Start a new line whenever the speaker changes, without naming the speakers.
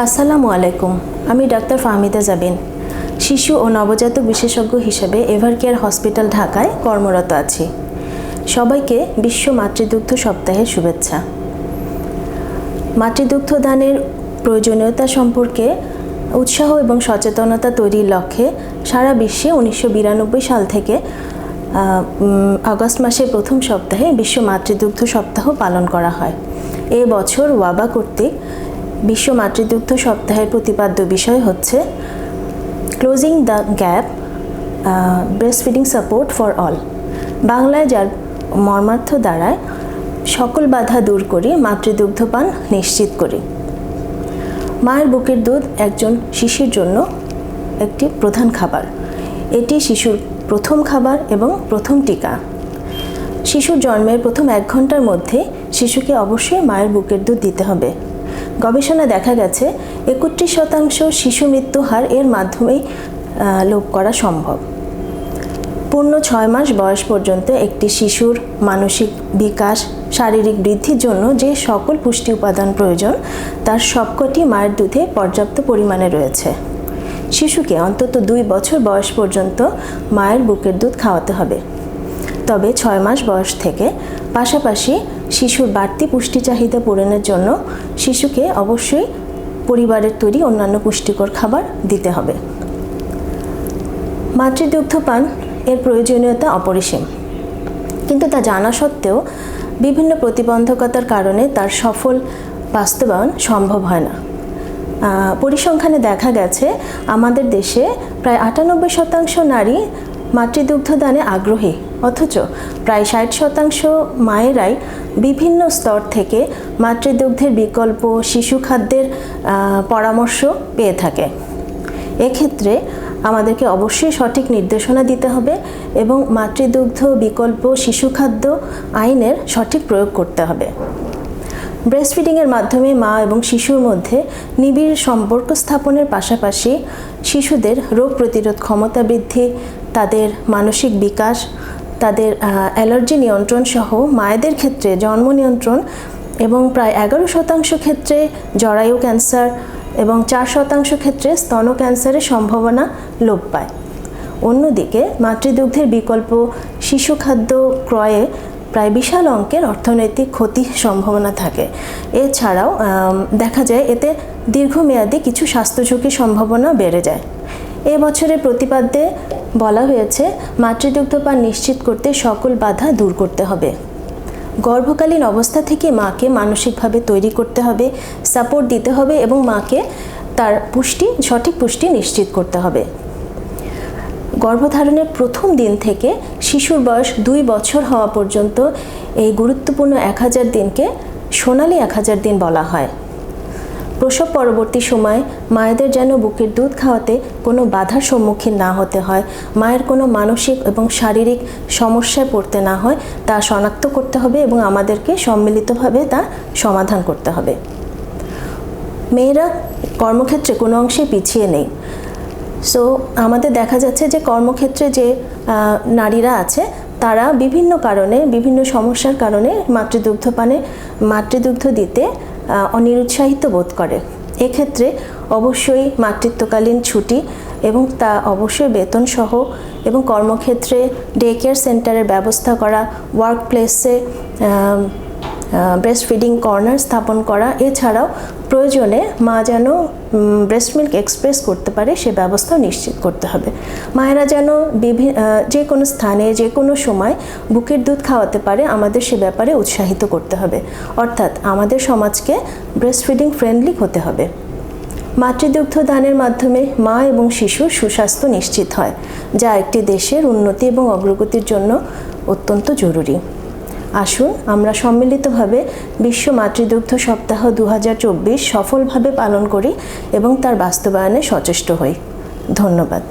আসসালামু আলাইকুম, আমি ডাক্তার ফাহমিদা জাবিন। শিশু ও নবজাতক বিশেষজ্ঞ হিসেবে এভার কেয়ার হসপিটাল ঢাকায় কর্মরত আছি। সবাইকে বিশ্ব মাতৃদুগ্ধ সপ্তাহের শুভেচ্ছা। মাতৃদুগ্ধ দানের প্রয়োজনীয়তা সম্পর্কে উৎসাহ এবং সচেতনতা তৈরির লক্ষ্যে সারা বিশ্বে উনিশশো বিরানব্বই সাল থেকে আগস্ট মাসের প্রথম সপ্তাহে বিশ্ব মাতৃদুগ্ধ সপ্তাহ পালন করা হয়। এ বছর ওয়াবা কর্তৃক বিশ্ব মাতৃদুগ্ধ সপ্তাহের প্রতিপাদ্য বিষয় হচ্ছে closing the gap breast feeding support for all বাংলায় যার মর্মার্থ দ্বারায় সকল বাধা দূর করি মাতৃদুগ্ধ পান নিশ্চিত করি। মায়ের বুকের দুধ একজন শিশুর জন্য একটি প্রধান খাবার। এটি শিশুর প্রথম খাবার এবং প্রথম টিকা। শিশুর জন্মের প্রথম এক ঘণ্টার মধ্যে শিশুকে অবশ্যই মায়ের বুকের দুধ দিতে হবে। গবেষণা দেখা গেছে, একত্রিশ শতাংশ শিশু মৃত্যু হার এর মাধ্যমেই লোপ করা সম্ভব। পূর্ণ ছয় মাস বয়স পর্যন্ত একটি শিশুর মানসিক বিকাশ, শারীরিক বৃদ্ধির জন্য যে সকল পুষ্টি উপাদান প্রয়োজন, তার সবকটি মায়ের দুধে পর্যাপ্ত পরিমাণে রয়েছে। শিশুকে অন্তত দুই বছর বয়স পর্যন্ত মায়ের বুকের দুধ খাওয়াতে হবে। তবে ছয় মাস বয়স থেকে পাশাপাশি শিশুর বাড়তি পুষ্টি চাহিদা পূরণের জন্য শিশুকে অবশ্যই পরিবারের তৈরি অন্যান্য পুষ্টিকর খাবার দিতে হবে। মাতৃদুগ্ধ পান এর প্রয়োজনীয়তা অপরিসীম। কিন্তু তা জানা সত্ত্বেও বিভিন্ন প্রতিবন্ধকতার কারণে তার সফল বাস্তবায়ন সম্ভব হয় না। পরিসংখ্যানে দেখা গেছে, আমাদের দেশে প্রায় আটানব্বই শতাংশ নারী মাতৃদুগ্ধ দানে আগ্রহী। অথচ প্রায় ষাট শতাংশ মায়েরাই বিভিন্ন স্তর থেকে মাতৃদুগ্ধের বিকল্প শিশু খাদ্যের পরামর্শ পেয়ে থাকে। এক্ষেত্রে আমাদেরকে অবশ্যই সঠিক নির্দেশনা দিতে হবে এবং মাতৃদুগ্ধ বিকল্প শিশু খাদ্য আইনের সঠিক প্রয়োগ করতে হবে। ব্রেস্ট ফিডিংয়ের মাধ্যমে মা এবং শিশুর মধ্যে নিবিড় সম্পর্ক স্থাপনের পাশাপাশি শিশুদের রোগ প্রতিরোধ ক্ষমতা বৃদ্ধি, তাদের মানসিক বিকাশ তাদের অ্যালার্জি নিয়ন্ত্রণ সহ মায়েদের ক্ষেত্রে জন্ম নিয়ন্ত্রণ এবং প্রায় এগারো শতাংশ ক্ষেত্রে জরায়ু ক্যান্সার এবং চার শতাংশ ক্ষেত্রে স্তন ক্যান্সারের সম্ভাবনা লোপ পায়। অন্যদিকে মাতৃদুগ্ধের বিকল্প শিশু খাদ্য ক্রয়ে প্রায় বিশাল অঙ্কের অর্থনৈতিক ক্ষতির সম্ভাবনা থাকে। এছাড়াও দেখা যায় এতে দীর্ঘমেয়াদী কিছু স্বাস্থ্য ঝুঁকির সম্ভাবনা বেড়ে যায়। এ বছরের প্রতিপাদ্যে বলা হয়েছে মাতৃদুগ্ধ পান নিশ্চিত করতে সকল বাধা দূর করতে হবে। গর্ভকালীন অবস্থা থেকে মাকে মানসিকভাবে তৈরি করতে হবে সাপোর্ট দিতে হবে এবং মাকে তার পুষ্টি, সঠিক পুষ্টি নিশ্চিত করতে হবে। গর্ভধারণের প্রথম দিন থেকে শিশুর বয়স দুই বছর হওয়া পর্যন্ত এই গুরুত্বপূর্ণ এক হাজার দিনকে সোনালি এক হাজার দিন বলা হয়। প্রসব পরবর্তী সময় মায়েদের যেন বুকের দুধ খাওয়াতে কোনো বাধার সম্মুখীন না হতে হয়, মায়ের কোনো মানসিক এবং শারীরিক সমস্যায় পড়তে না হয়, তা শনাক্ত করতে হবে এবং আমাদেরকে সম্মিলিতভাবে তা সমাধান করতে হবে। মেয়েরা কর্মক্ষেত্রে কোনো অংশে পিছিয়ে নেই। সো আমাদের দেখা যাচ্ছে যে কর্মক্ষেত্রে যে নারীরা আছে, তারা বিভিন্ন কারণে, বিভিন্ন সমস্যার কারণে মাতৃদুগ্ধ পানে মাতৃদুগ্ধ দিতে অনিরুৎসাহিত বোধ করে। এক্ষেত্রে অবশ্যই মাতৃত্বকালীন ছুটি এবং তা অবশ্যই বেতন সহ এবং কর্মক্ষেত্রে ডে কেয়ার সেন্টারের ব্যবস্থা করা ওয়ার্ক প্লেসে ব্রেস্ট ফিডিং কর্নার স্থাপন করা। এছাড়াও প্রয়োজনে মা যেন ব্রেস্ট মিল্ক এক্সপ্রেস করতে পারে, সে ব্যবস্থাও নিশ্চিত করতে হবে। মায়েরা যেন বিভিন্ন যে কোনো স্থানে, যে কোনো সময় বুকের দুধ খাওয়াতে পারে, আমাদের সে ব্যাপারে উৎসাহিত করতে হবে। অর্থাৎ আমাদের সমাজকে ব্রেস্ট ফিডিং ফ্রেন্ডলি হতে হবে। মাতৃদুগ্ধ দানের মাধ্যমে মা এবং শিশুর সুস্বাস্থ্য নিশ্চিত হয়, যা একটি দেশের উন্নতি এবং অগ্রগতির জন্য অত্যন্ত জরুরি। আসুন, আমরা সম্মিলিতভাবে বিশ্ব মাতৃদুগ্ধ সপ্তাহ দু হাজার চব্বিশ সফলভাবে পালন করি এবং তার বাস্তবায়নে সচেষ্ট হই। ধন্যবাদ।